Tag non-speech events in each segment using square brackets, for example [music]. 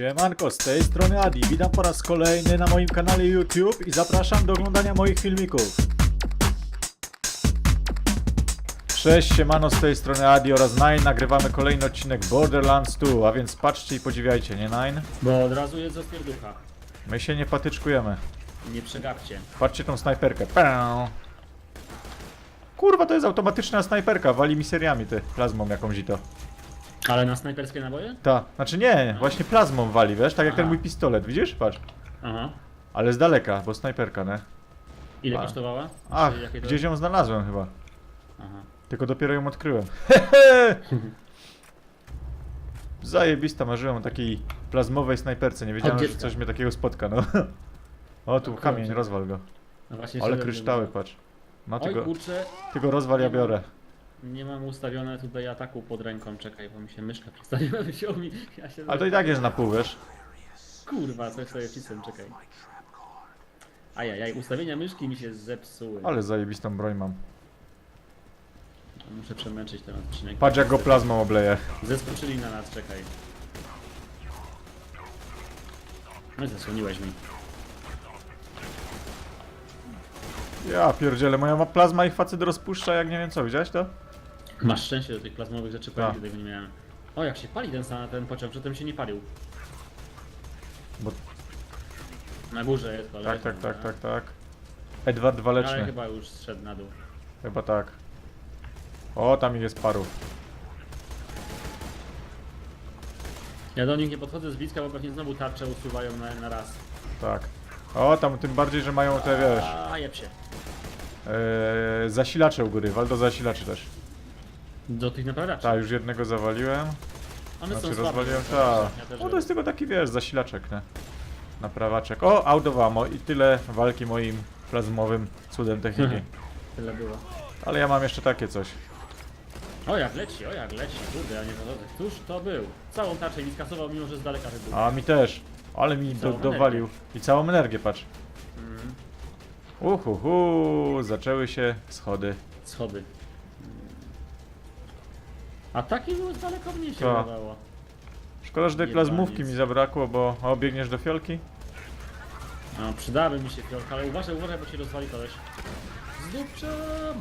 Siemanko, z tej strony Adi. Witam po raz kolejny na moim kanale YouTube i zapraszam do oglądania moich filmików. Cześć, siemano, z tej strony Adi oraz Nine. Nagrywamy kolejny odcinek Borderlands 2, a więc patrzcie i podziwiajcie, nie Nine? Bo od razu jest zaspierducha. My się nie patyczkujemy. Nie przegapcie. Patrzcie tą snajperkę. Pę. Kurwa, to jest automatyczna snajperka, wali mi seriami ty, plazmą jakąś i to. Ale na snajperskie naboje? Ta, znaczy nie, właśnie plazmą wali, wiesz, tak jak ten Aha. mój pistolet, widzisz? Patrz. Aha. Ale z daleka, bo snajperka, nie? Ile A. kosztowała? Ach, Czy jakie to- gdzieś ją znalazłem chyba. Aha. Tylko dopiero ją odkryłem. [laughs] Zajebista, marzyłem o takiej plazmowej snajperce. Nie wiedziałem, Od że dziecka. coś mnie takiego spotka, no. [laughs] O, tu No, kamień, kurczę. rozwal go. No właśnie Ale kryształy, patrz. No, Oj tylko, kurczę, tylko rozwal, ja biorę. Nie mam ustawione tutaj ataku pod ręką, czekaj, bo mi się myszka [laughs] przestawiła, wziął mi, ja się... Ale to i tak jest na pół, wiesz? Kurwa, coś sobie wcisłem, czekaj. Ajajaj, ustawienia myszki mi się zepsuły. Ale zajebistą broń mam. Muszę przemęczyć ten odcinek. Patrz jak go plazmą obleję. Zeskoczyli na nas, czekaj. No i zasłoniłeś mi. Ja pierdzielę, moja ma plazma ich facet rozpuszcza jak nie wiem co, widziałeś to? Masz szczęście do tych plazmowych rzeczy, bo ja Tak. nigdy tego nie miałem. O, jak się pali ten sam ten pociąg, przedtem się nie palił. Bo... Na górze jest kolega. Tak, tak, tak, tak, tak. Edward Ale Waleczny. chyba już zszedł na dół. Chyba tak. O, tam ich jest paru. Ja do nich nie podchodzę z bliska, bo pewnie znowu tarcze usuwają na, na raz. Tak. O, tam tym bardziej, że mają te, wiesz, A, jeb się. ee, zasilacze u góry, waldo zasilaczy też. Do tych naprawiaczy. Tak, już jednego zawaliłem. One Znaczy są rozwaliłem, tak. Ja też O, to jest tylko taki, wiesz, zasilaczek, nie? Naprawaczek. O, outowamo i tyle walki moim plazmowym cudem techniki. [laughs] Tyle było. Ale ja mam jeszcze takie coś. O, jak leci, o, jak leci. Kurde, ja nie zachodzę. Któż to był? Całą tarczę mi skasował, mimo że z daleka wybuchł. A mi też. Ale mi do, Całą dowalił. I całą energię, patrz. Mhm. Uhuhu, zaczęły się schody. Schody. A taki było z daleka mnie się Tak. wydawało. Szkoda, że tej Jebaniec. plazmówki mi zabrakło, bo... O, biegniesz do fiolki? No, przydałaby mi się fiolka, ale uważaj, uważaj, bo się rozwali koleś. Zdupczam!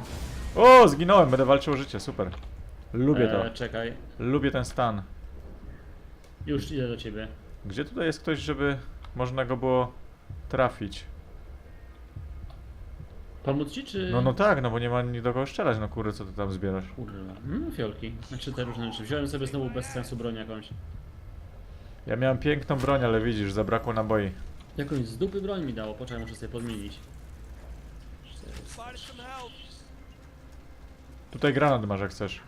O, zginąłem, będę walczył o życie, super. Lubię to. E, czekaj, Lubię ten stan. już idę do ciebie. Gdzie tutaj jest ktoś, żeby można go było trafić? Pomóc ci, czy... No, no tak, no bo nie ma ni do kogo strzelać, no kurde, co ty tam zbierasz? Kurwa, no fiolki. Znaczy te różne rzeczy. Wziąłem sobie znowu bez sensu broń jakąś. Ja miałem piękną broń, ale widzisz, zabrakło naboi. Jakąś z dupy broń mi dało, poczekaj, muszę sobie podmienić. Tutaj granat masz, jak chcesz.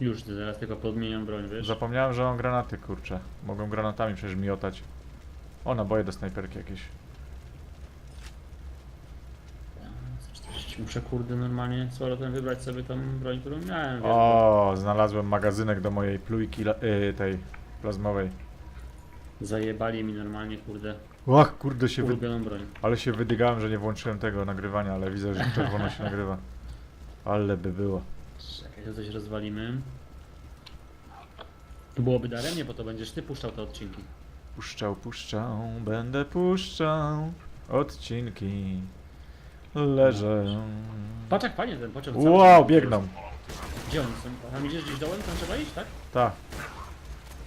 Już, zaraz tylko podmieniam broń, wiesz? Zapomniałem, że mam granaty, kurczę. Mogą granatami przecież miotać. O, naboje do snajperki jakieś. Muszę kurde normalnie z powrotem wybrać sobie tą broń, którą miałem, wiesz? O, znalazłem magazynek do mojej plujki, la- y, tej plazmowej. Zajebali mi normalnie, kurde, Ach, kurde się wy... ulubioną broń. Ale się wydygałem, że nie włączyłem tego nagrywania, ale widzę, że czerwono się nagrywa. Ale by było. Czekaj, to coś rozwalimy. To byłoby daremnie, bo to będziesz ty puszczał te odcinki. Puszczał, puszczał, będę puszczał odcinki. Leżę. Patrz jak fajnie ten pociąg cały Wow, biegną. Gdzie oni są? Tam idziesz gdzieś dołem, tam trzeba iść, tak? Tak.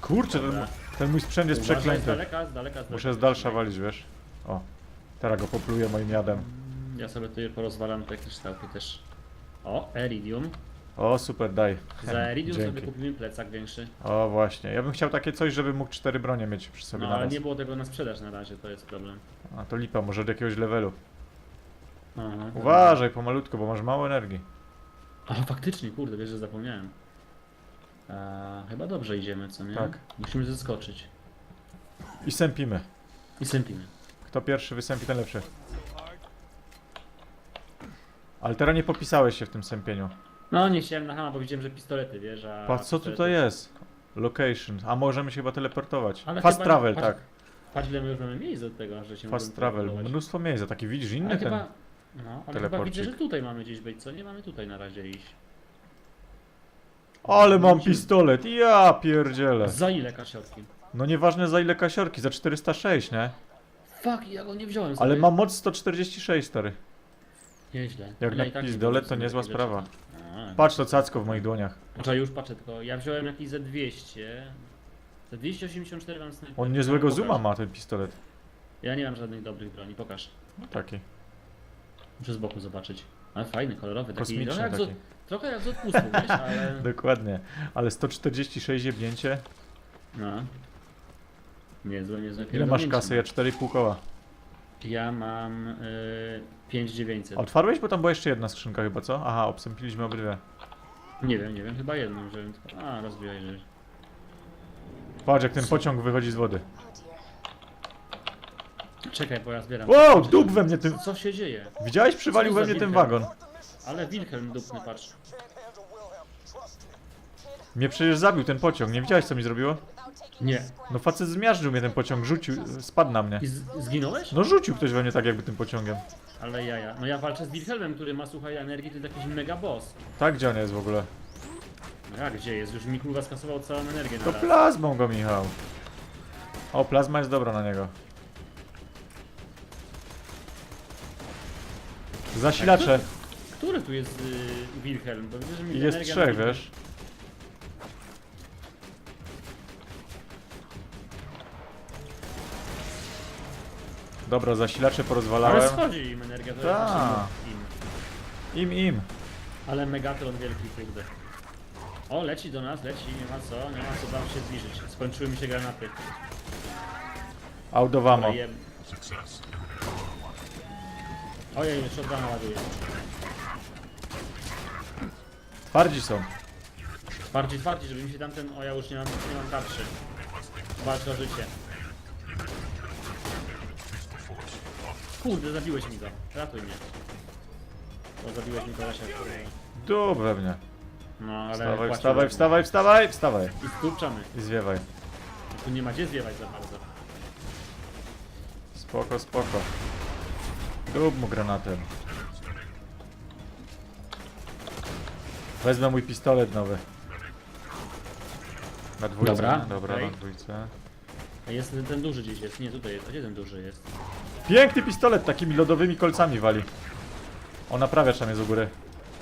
Kurczę, ten, Dobra. ten mój sprzęt jest Uważaj, Z przeklęty. daleka, z daleka, z daleka. Muszę z dalsza walić, wiesz? O, teraz go popluję moim jadem. Ja sobie tutaj porozwalam te kryształki też. O, Eridium. O, super, daj. Za Eridium Dzięki. sobie kupimy plecak większy. O, właśnie. Ja bym chciał takie coś, żeby mógł cztery bronie mieć przy sobie No na ale raz. nie było tego na sprzedaż na razie, to jest problem. A to lipa, może od jakiegoś levelu. Aha, Uważaj pomalutko, bo masz mało energii. A faktycznie, kurde, wiesz, że zapomniałem. A, chyba dobrze idziemy, co nie? Tak. Musimy zeskoczyć. I sępimy. I sępimy. Kto pierwszy wysępi, ten lepszy. Ale teraz nie popisałeś się w tym sępieniu. No nie chciałem na hama, bo widziałem, że pistolety, wiesz, a... Patrz, co pistolety- tutaj jest? Location. A możemy się chyba teleportować. Ale Fast chyba- travel, patrz- tak. Patrz ile my już mamy miejsc do tego, że się Fast możemy travel. teleportować. Mnóstwo miejsca. Taki widzisz, inny Ale ten. chyba... No, ale chyba teleporcik. widzę, że tutaj mamy gdzieś być, co? Nie mamy tutaj na razie iść. Ale mam pistolet. Ja pierdzielę. Za ile kasiotki? No nieważne za ile kasiorki, za 406, nie? Fuck, ja go nie wziąłem sobie. Ale ma moc 146, stary. Nieźle. Jak Ja na tak wziąłem to niezła sprawa. A, Patrz to cacko w moich dłoniach. Znaczy już patrzę tylko, ja wziąłem jakiś za 200. Za 284 mam snajper. On niezłego Pokaż. zooma ma, ten pistolet. Ja nie mam żadnych dobrych broni, pokaż. No taki. Muszę z boku zobaczyć. Ale fajny, kolorowy, taki, Kosmiczny trochę, jak z, taki. od- trochę jak z odpustu, [laughs] wiesz, ale... Dokładnie. Ale 146 jebnięcie. No. Niezłe, niezłe. Ile masz pierdolnięcie kasy? Ja 4,5 koła. Ja mam y, 5900. Otwarłeś? Bo tam była jeszcze jedna skrzynka chyba, co? Aha, obsępiliśmy obydwie. Nie wiem, nie wiem, chyba jedną wziąłem. A, rozbijaj, że... Patrz jak ten pociąg wychodzi z wody. Czekaj, bo ja zbieram. Wow, dup we mnie tym... Co się dzieje? Widziałeś? Przywalił Co we za mnie ten wilka? wagon. Ale Wilhelm dupny, patrz. Mnie przecież zabił ten pociąg, nie widziałeś co mi zrobiło? Nie. No facet zmiażdżył mnie ten pociąg, rzucił, spadł na mnie. I z, zginąłeś? No rzucił ktoś we mnie tak jakby tym pociągiem. Ale ja, ja. No ja walczę z Wilhelmem, który ma, słuchaj, energii, to jest jakiś mega boss. Tak, gdzie on jest w ogóle? No jak, gdzie jest? Już mi kurwa skasował całą energię na To raz. plazmą go, Michał. O, plazma jest dobra na niego. Zasilacze. Który tu jest y, Wilhelm? Bo widzę, że mi I jest energia trzech, wiesz? Dobra, zasilacze Ale porozwalałem. schodzi im energia, to Ta. jest znaczy im. Im, im. Ale Megatron wielki, kurde. O, leci do nas, leci, nie ma co, nie ma co tam się zbliżyć. Skończyły mi się granaty. Audowamo. Ale. Ojej, jeszcze odbrana ładuje. Twardzi są. Bardziej, bardziej, żeby mi się tamten... O, ja już nie mam, nie mam tarczy. Walczę o życie. Kurde, zabiłeś mi go. Ratuj mnie. Bo zabiłeś mi kolesia, kurde. Dup we mnie. No, ale... Wstawaj, wstawaj, wstawaj, wstawaj, wstawaj. I stupczamy. I zwiewaj. Tu nie ma gdzie zwiewać za bardzo. Spoko, spoko. Dup mu granatem. Wezmę mój pistolet nowy. Na dwójce. Dobra, Dobra okej. na dwójce. A jest ten, ten duży gdzieś jest. Nie, tutaj jest. A gdzie ten duży jest? Piękny pistolet, takimi lodowymi kolcami wali. O, naprawiacz tam jest u góry.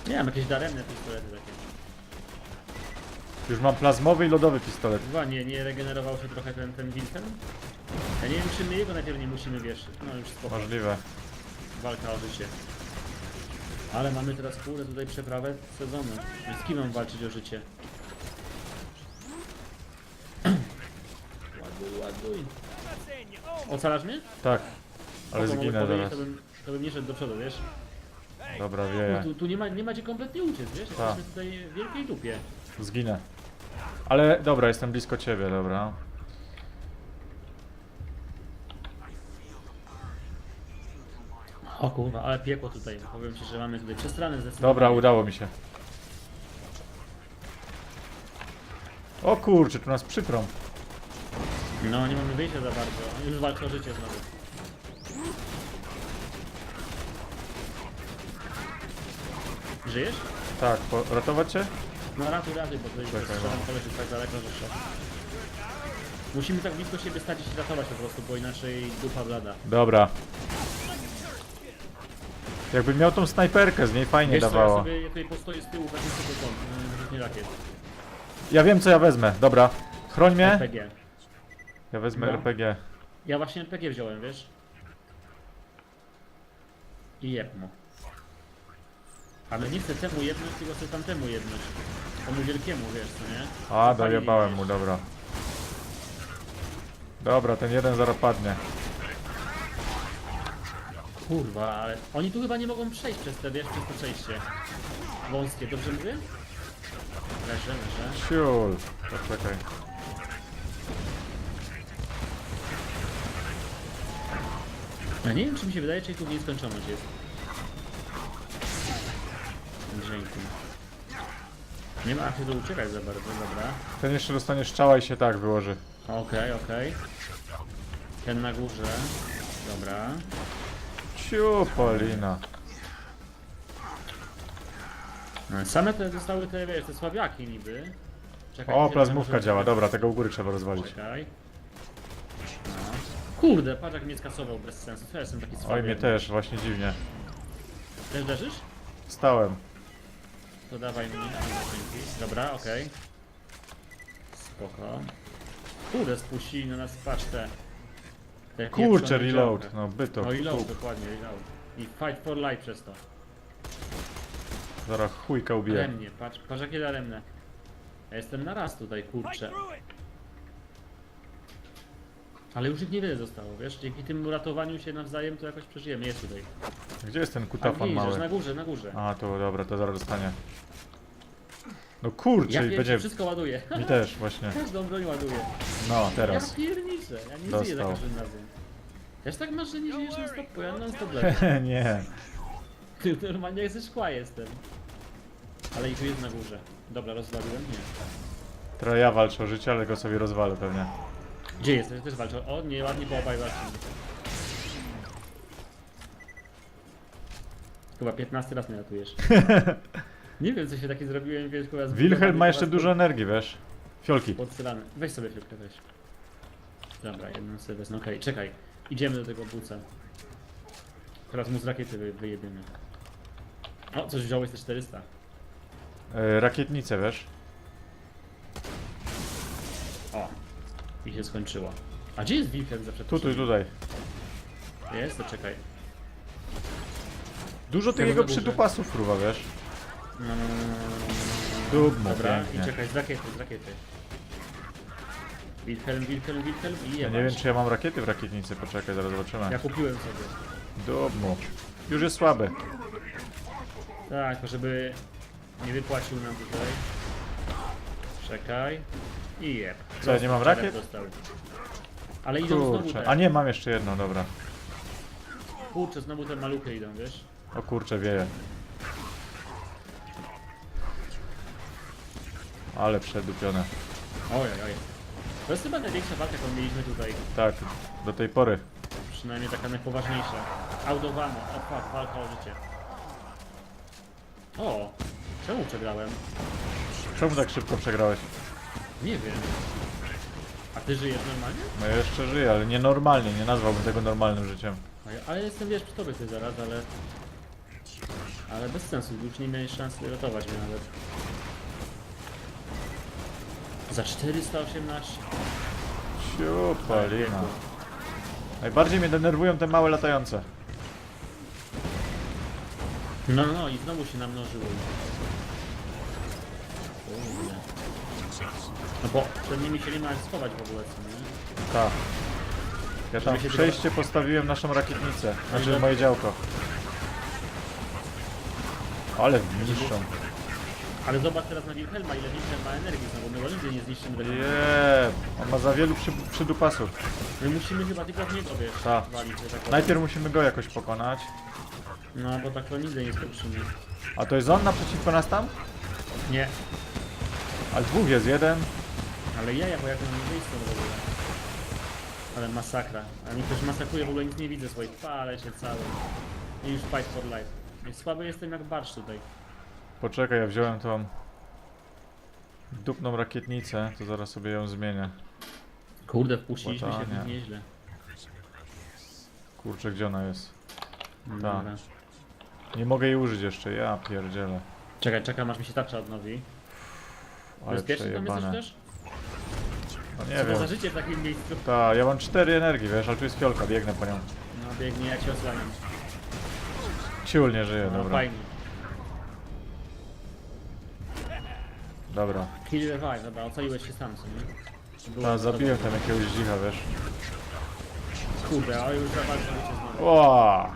Nie mam jakieś daremne pistolety takie. Już mam plazmowy i lodowy pistolet. Chyba nie, nie regenerował się trochę ten, ten Wilhelm? Ja nie wiem, czy my jego najpierw nie musimy, wiesz, no już spoko, Możliwe. Walka o życie. Ale mamy teraz kurde tutaj przeprawę sezonu. Z kim mam walczyć o życie? ładuj, ładuj. Ocalasz mnie? Tak. Ale Spoko, mogę zginę powiedzieć, zaraz. To bym, to bym nie szedł do przodu, wiesz? Dobra, No, wieję. tu, tu nie, ma, nie ma gdzie kompletnie uciec, wiesz? Tak. Jesteśmy tutaj w wielkiej dupie. Zginę. Ale dobra, jestem blisko ciebie, dobra. O kurwa, ale piekło tutaj. Powiem ci, że mamy tutaj przestrany zdecydowanie. Dobra, udało mi się. O kurczę, tu nas przyprą. No, nie mamy wyjścia za bardzo. Już walczy o życie znowu. Żyjesz? Tak, po, ratować cię? No ratuj, ratuj, bo tutaj Czekaj, strzelam no. jest tak daleko, że szok. Musimy tak blisko siebie stać i się ratować po prostu, bo inaczej dupa blada. Dobra. Jakbym miał tą snajperkę, z niej fajnie Wiesz co, ja sobie tutaj postoję z tyłu, weźmie sobie kąt, nie rakiet. Ja wiem co ja wezmę, dobra. Chroń mnie. RPG. Ja wezmę No. RPG. Ja właśnie RPG wziąłem, wiesz? I mu. Ale nie chcę temu jedność, tylko chcę tamtemu jedność. Temu wielkiemu, wiesz, co nie? A, Zapalili, dojebałem mu, dobra. Dobra, ten jeden zaraz padnie. Kurwa, ale oni tu chyba nie mogą przejść przez te, wiesz, przez to przejście. Wąskie, dobrze mówię? Leżę, leżę. Ciul. Poczekaj. Ja nie wiem, czy mi się wydaje, czy tu nieskończoność jest. Dźwięku. Nie ma się tu uciekać za bardzo, dobra. Ten jeszcze dostanie strzała i się tak wyłoży. Okej, okej. Ten na górze. Dobra. Ciu, Polina. No, Same te zostały te, wiesz, te słabiaki niby. Czekaj, O, gdzie plazmówka działa, dobra, tego u góry trzeba rozwalić. Czekaj. Kurde, patrz jak mnie skasował bez sensu. Co ja jestem taki słaby? Oj, mnie też, właśnie dziwnie. Też leżysz? Stałem. To dawaj mi. Dzięki. Dobra, okej. Spoko. Kurde, spuścili na nas pacztę. Te Kurczę, pieprzone reload. działka. No byto. No reload, dokładnie, reload. I fight for life przez to. Zaraz chujka ubiję. Daremnie, patrz, patrz jakie daremne. Ja jestem na raz tutaj, kurczę. Ale już ich niewiele zostało, wiesz? Dzięki tym uratowaniu się nawzajem to jakoś przeżyjemy. Jest tutaj. Gdzie jest ten A kutafon widzisz, mały? na górze, na górze. A, to dobra, to zaraz dostanie. No kurczę, Ja i będzie... wszystko ładuję. Mi też, właśnie. [laughs] Każdą broń ładuję. No, Ja teraz. pierniczę, ja nie żyję za każdym razem. Też tak masz, że nie żyjesz non stop, bo ja non stop lecę. nie. Ty normalnie jak ze szkła jestem. Ale ich tu jest na górze. Dobra, rozwaliłem? Nie. Teraz ja walczę o życie, ale go sobie rozwalę pewnie. Gdzie jesteś? Też walczą. O, nie, ładnie po obaj walczyli. Chyba 15 raz mnie ratujesz. [laughs] Nie wiem, co się takie zrobiłem, wiesz, chyba... Wilhelm ma jeszcze dużo energii, wiesz? Fiolki. Podstrzelany. Weź sobie chwilkę, weź. Dobra, jedną sobie wezmę. Okej, czekaj. Idziemy do tego buca. Teraz mu z rakiety wy, wyjebiemy. O, coś wziąłeś te 400. E, rakietnice, wiesz? O. I się skończyło. A gdzie jest Wilhelm zawsze? Tutaj, tutaj. Jest? To czekaj. Dużo tych jego na górze. przydupasów fruwa, wiesz? Dub mu, Dobra, i pięknie. czekaj, z rakiety, z rakiety. Wilhelm, Wilhelm, Wilhelm i Ja jebać. nie wiem, czy ja mam rakiety w rakietnicy, poczekaj, zaraz zobaczymy. Ja kupiłem sobie. Dub mu. Już jest słaby. Tak, żeby nie wypłacił nam tutaj. Czekaj. I jeb. Co, ja nie mam rakiet? Dostał. Ale idą znowu Kurczę. te. A nie, mam jeszcze jedną, dobra. Kurczę, znowu te maluchy idą, wiesz? O kurczę, wieje. Ale przedupione. Oj, oj, oj. To jest chyba największa walka, jaką mieliśmy tutaj. Tak, do tej pory. Przynajmniej taka najpoważniejsza. Audowano. O fuck, walka o życie. O! Czemu przegrałem? Czemu tak szybko przegrałeś? Nie wiem. A ty żyjesz normalnie? No ja jeszcze żyję, ale nienormalnie, nie nazwałbym tego normalnym życiem. Ja- Ale jestem wiesz przy tobie ty zaraz, ale... Ale bez sensu, już nie miałeś szansy ratować mnie nawet. Za 418. Ciupalina. Najbardziej mnie denerwują te małe latające. No, no i znowu się namnożyło. Kurde. No bo przed nimi się nie ma jak schować w ogóle, co nie? Tak. Ja tam Żeby w się przejście postawiłem naszą rakietnicę. Znaczy moje działko. Ale niszczą. Ale zobacz teraz na Wilhelma, ile Wilhelm ma energii znowu, my go nigdy nie zniszczymy. Jeee, on ma za wielu przy, przydupasów. My musimy chyba tylko w niego, wiesz, Tak. walić, że tak powiem. Najpierw musimy go jakoś pokonać. No, bo tak to nigdy nie skończymy. A to jest on naprzeciwko nas tam? Nie, A dwóch jest, jeden. ale ja, ja bo jak mam wyjść stąd w ogóle. Ale masakra. A mi ktoś masakruje, w ogóle nic nie widzę swoich. Palę się cały. I już fight for life. Słaby jestem jak barsz tutaj. Poczekaj, ja wziąłem tą dupną rakietnicę, to zaraz sobie ją zmienię. Kurde, wpuściliśmy się w Łatanie. nich nieźle. Kurczę, gdzie ona jest? Dobra. Nie mogę jej użyć jeszcze, ja pierdzielę. Czekaj, czekam aż mi się tarcza odnowi. Ale Bezpieczny tam jesteś przejebane. też? No Co nie to wiem. za życie w takim miejscu? Tak, ja mam cztery energii, wiesz, ale tu jest fiolka, biegnę po nią. No biegnie, ja cię osłaniam. Ciul nie żyje, No dobra. fajnie. Dobra. Kill revive, dobra, ocaliłeś się sam? Było Ta, zabiłem tam jakiegoś dzicha, wiesz. Kurde, ale już się znowu. Ła!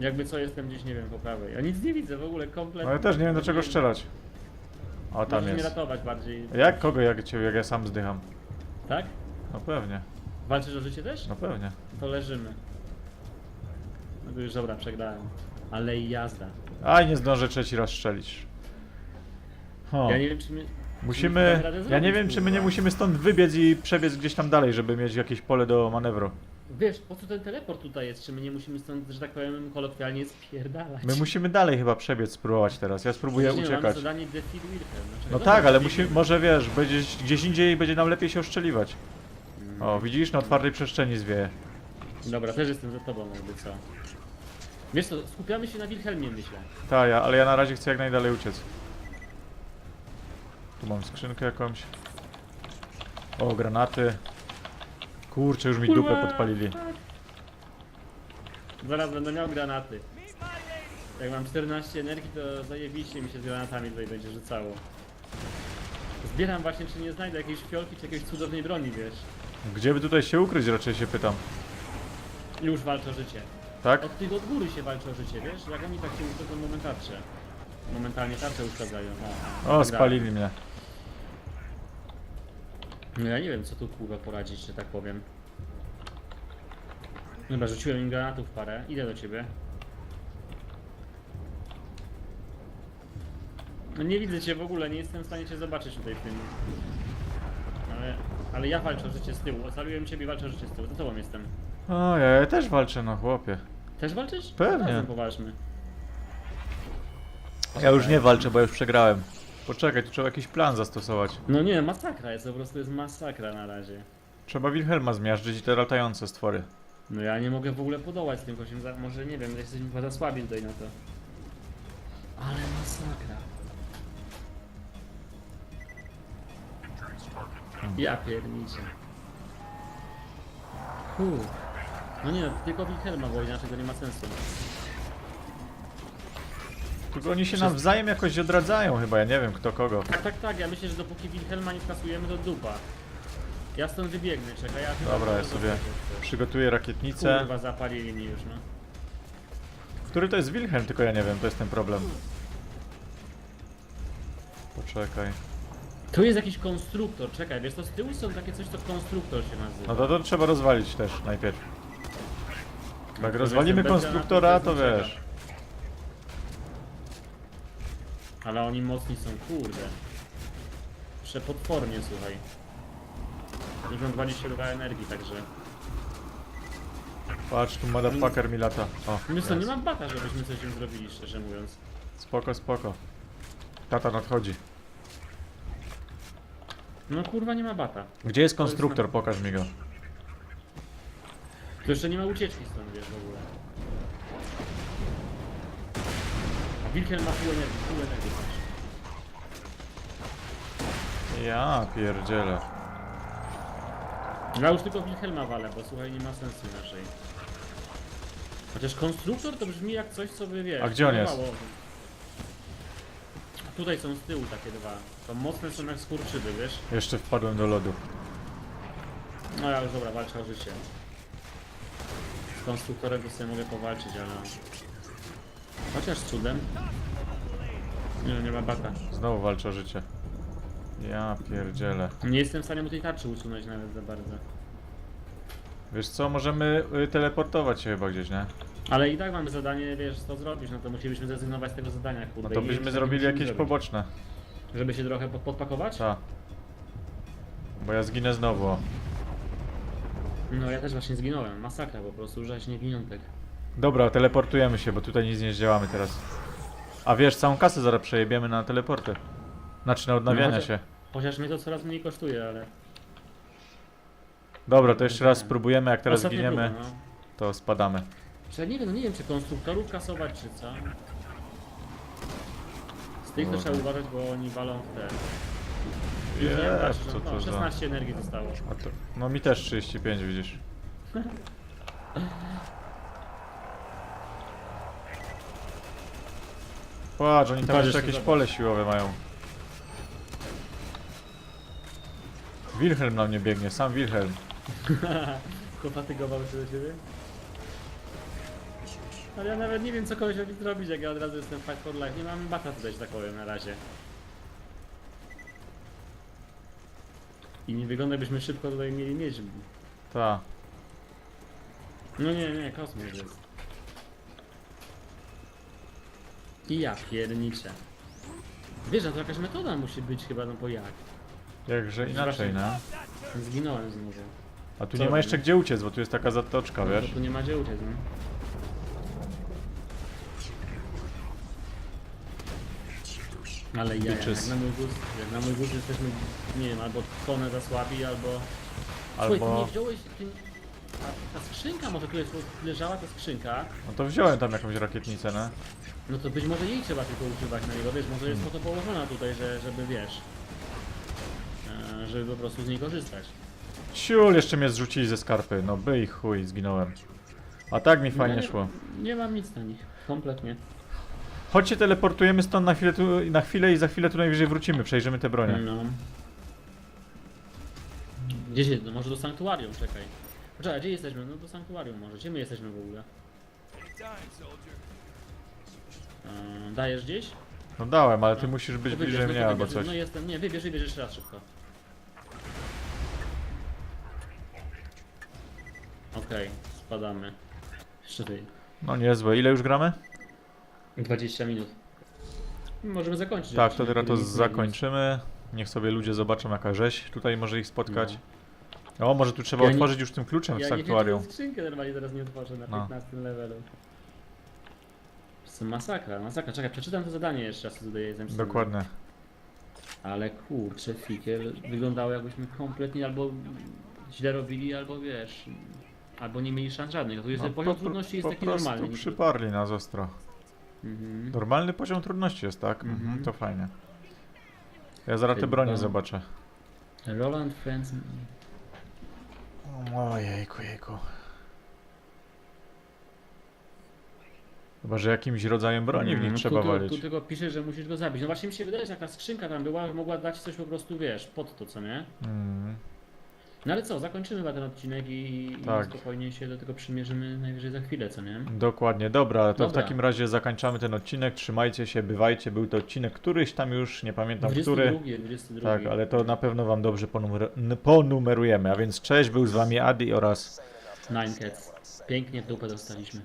Jakby co, jestem gdzieś, nie wiem, po prawej. Ja nic nie widzę w ogóle, kompletnie. No ja też nie wiem do czego strzelać. O, tam Możesz mnie jest. ratować bardziej. Jak kogo, jak cię, jak ja sam zdycham? Tak? No pewnie, Walczysz o życie też? no pewnie. To leżymy. No to już dobra, przegrałem. Ale i jazda. Aj, nie zdążę trzeci raz strzelić. O, Ja nie wiem, czy my... musimy, ja nie wiem czy my nie musimy stąd wybiec i przebiec gdzieś tam dalej, żeby mieć jakieś pole do manewru. Wiesz, po co ten teleport tutaj jest? Czy my nie musimy stąd, że tak powiem, kolokwialnie spierdalać? My musimy dalej chyba przebiec, spróbować teraz. Ja spróbuję Przecież nie, uciekać. zadanie Defeat Wilhelm. Dlaczego? No Dobra, tak, ale Defeat musi, może wiesz, będzie gdzieś indziej będzie nam lepiej się oszczeliwać. Mhm. O, widzisz, na otwartej przestrzeni zwieje. Dobra, też jestem za tobą, jakby co. Wiesz co, skupiamy się na Wilhelmie, myślę. Tak, ja, ale ja na razie chcę jak najdalej uciec. Tu mam skrzynkę jakąś. O, granaty. Kurczę, już mi dupę podpalili. Zaraz będę miał granaty. Jak mam 14 energii, to zajebiście mi się z granatami tutaj będzie rzucało. Zbieram właśnie, czy nie znajdę jakiejś fiolki, czy jakiejś cudownej broni, wiesz. Gdzie by tutaj się ukryć, raczej się pytam. Już walczę o życie. Tak? Od tych od góry się walczy o życie, wiesz? Jak oni tak się uszkodzą momentarcze. Momentalnie tarcze uszkadzają. O, O, tak spalili mnie. No ja nie wiem, co tu kurwa poradzić, że tak powiem. Dobra, rzuciłem im granatów parę. Idę do ciebie. No nie widzę cię w ogóle, nie jestem w stanie cię zobaczyć tutaj w tym. Ale, ale ja walczę o życie z tyłu. Ocaliłem ciebie i walczę o życie z tyłu. Za tobą jestem. O, ja, ja też walczę, no chłopie. Też walczysz? Pewnie. Razem powalczmy. Ja już nie walczę, bo ja już przegrałem. Poczekaj, tu trzeba jakiś plan zastosować. No nie, masakra jest, po prostu jest masakra na razie. Trzeba Wilhelma zmiażdżyć i te latające stwory. No ja nie mogę w ogóle podołać z tym kościem, za- może nie wiem, jesteśmy chyba za słabi tutaj na to. Ale masakra. Ja pierniczę. Huh. No nie, tylko Wilhelma, bo inaczej to nie ma sensu. Tylko oni się Przez- nawzajem jakoś odradzają chyba, ja nie wiem kto kogo. Tak, tak, tak, ja myślę, że dopóki Wilhelma nie skasujemy, to dupa. Ja stąd wybiegnę, czekaj, ja chyba Dobra, ja sobie. Przygotuję rakietnicę. Kurwa, zapalili mi już, no. Który to jest Wilhelm, tylko ja nie wiem, to jest ten problem. Poczekaj. Tu jest jakiś konstruktor, czekaj, wiesz to z tyłu są takie coś, co konstruktor się nazywa. No to, to trzeba rozwalić też najpierw. Jak rozwalimy jestem konstruktora, to bez wiesz. Ale oni mocni są, kurde. Przepotwornie, słuchaj. Już mam 22 energii, także... Patrz, tu motherfucker mi lata. O, Wiesz co, nie jest. mam bata, żebyśmy coś im zrobili, szczerze mówiąc. Spoko, spoko. Tata nadchodzi. No kurwa, nie ma bata. Gdzie jest To jest konstruktor? Pokaż mi go. To jeszcze nie ma ucieczki stąd, wiesz, w ogóle. A Wilhelm ma pół energii, pół energii. Ja pierdzielę. Ja już tylko Wilhelma walę, bo słuchaj, nie ma sensu naszej. Chociaż konstruktor to brzmi jak coś, co by wiesz. A gdzie on jest? Tutaj są z tyłu takie dwa. To mocne są jak skurczyby, wiesz? Jeszcze wpadłem do lodu. No ja już dobra, walczę o życie. Z konstruktorem to sobie mogę powalczyć, ale... Chociaż cudem. Nie, no, nie ma bata. Znowu walczę o życie. Ja pierdzielę. Nie jestem w stanie mu tej tarczy usunąć nawet za bardzo. Wiesz co, możemy y, teleportować się chyba gdzieś, nie? Ale i tak mamy zadanie, wiesz, co zrobić, no to musielibyśmy zrezygnować z tego zadania, kurde. No to i byśmy nic zrobili musimy jakieś zrobić. poboczne. Żeby się trochę pod- podpakować? Ta. Bo ja zginę znowu. o. No ja też właśnie zginąłem. Masakra po prostu, używać niewiniątek. Dobra, teleportujemy się, bo tutaj nic nie zdziałamy teraz. A wiesz, całą kasę zaraz przejebiemy na teleporty. Znaczy na odnawiania No, chociaż- się. Chociaż mnie to coraz mniej kosztuje, ale... Dobra, to jeszcze raz spróbujemy, jak teraz Ostatnia zginiemy, próba, no. to spadamy. Czy ja nie wiem, no nie wiem czy konstruktorów kasować, czy co? Z tych to Kurde. trzeba uważać, bo oni walą w te... Zobaczysz, co no, to za... 16 energii zostało. A to... No mi też 35, widzisz. Patrz, oni tam Patrz, jeszcze jeszcze jakieś zobacz. pole siłowe mają. Wilhelm na mnie biegnie, sam Wilhelm. [laughs] Pofatygował się do ciebie? Ale ja nawet nie wiem co kogoś robić zrobić, jak ja od razu jestem fight for life. Nie mam bata tutaj, że tak powiem, na razie. I nie wygląda, jakbyśmy szybko tutaj mieli mieć. Ta. No nie, nie, kosmos jest. I ja pierniczę. Wiesz, a to jakaś metoda musi być chyba, no bo jak? Jakże inaczej, no. Zginąłem znowu. A tu Co nie ma jeszcze gdzie uciec, bo tu jest taka zatoczka, No, wiesz? to tu nie ma gdzie uciec, no. Ale ja, jak Bitches. na mój gust, jak na mój gust jesteśmy, nie wiem, albo konę za słabi, albo... Słuchaj, ty nie Albo... wziąłeś... Ty... A ta skrzynka, może tu jest, leżała ta skrzynka, No to wziąłem tam jakąś rakietnicę, ne? no to być może jej trzeba tylko używać na niego, wiesz, może jest po to położona tutaj, że, żeby, wiesz... e, Żeby po prostu z niej korzystać. Ciul, jeszcze mnie zrzucili ze skarpy. No by i chuj, zginąłem. A tak mi fajnie No nie, szło. Nie mam nic na nich, kompletnie. Chodźcie, teleportujemy stąd na chwilę, tu, na chwilę i za chwilę tu najwyżej wrócimy, przejrzymy te bronie. No. Gdzie się, no może do sanktuarium, czekaj. Poczekaj, gdzie jesteśmy? No do sanktuarium może. Gdzie my jesteśmy w ogóle? Eee, dajesz gdzieś? No dałem, ale ty No. musisz być To wybierz, bliżej no to mnie albo wybierz. coś. No jestem, nie, wybierz, wybierz jeszcze raz szybko. Okej, spadamy. Jeszcze tutaj. No niezłe. Ile już gramy? 20 minut. Możemy zakończyć. Tak, to teraz to zakończymy. Niech sobie ludzie zobaczą jaka rzeź tutaj może ich spotkać. O, może tu trzeba Ja nie- otworzyć już tym kluczem w Ja nie wiem, sanktuarium. czy skrzynkę normalnie teraz nie otworzę na No. 15 levelu. To masakra, masakra. Czekaj, przeczytam to zadanie jeszcze raz, co tutaj jest napisane. Dokładnie. Ale kurczę, fikiel, wyglądało jakbyśmy kompletnie albo źle robili, albo wiesz, albo nie mieli szans żadnych. A tu jest No, poziom po, trudności jest po taki prostu normalny. przyparli nas ostro. Mhm. Normalny poziom trudności jest, tak? Mhm. Mhm. To fajnie. Ja zaraz te bronie zobaczę. Roland Friends. Ojejku, jejku. Chyba, że jakimś rodzajem broni w nich Mm, trzeba tu, walić. Tu, tu tylko pisze, że musisz go zabić. No właśnie mi się wydaje, że jaka skrzynka tam była, mogła dać coś po prostu, wiesz, pod to, co nie? Mm. No ale co, zakończymy chyba ten odcinek i, Tak. i spokojnie się do tego przymierzymy najwyżej za chwilę, co nie? Dokładnie, dobra, to w Dobra. takim razie zakończamy ten odcinek. Trzymajcie się, bywajcie. Był to odcinek któryś tam już, nie pamiętam 22, który. 22. Tak, ale to na pewno wam dobrze ponumer n- ponumerujemy. A więc cześć, był z wami Adi oraz Nine Cats. Pięknie w dupę dostaliśmy.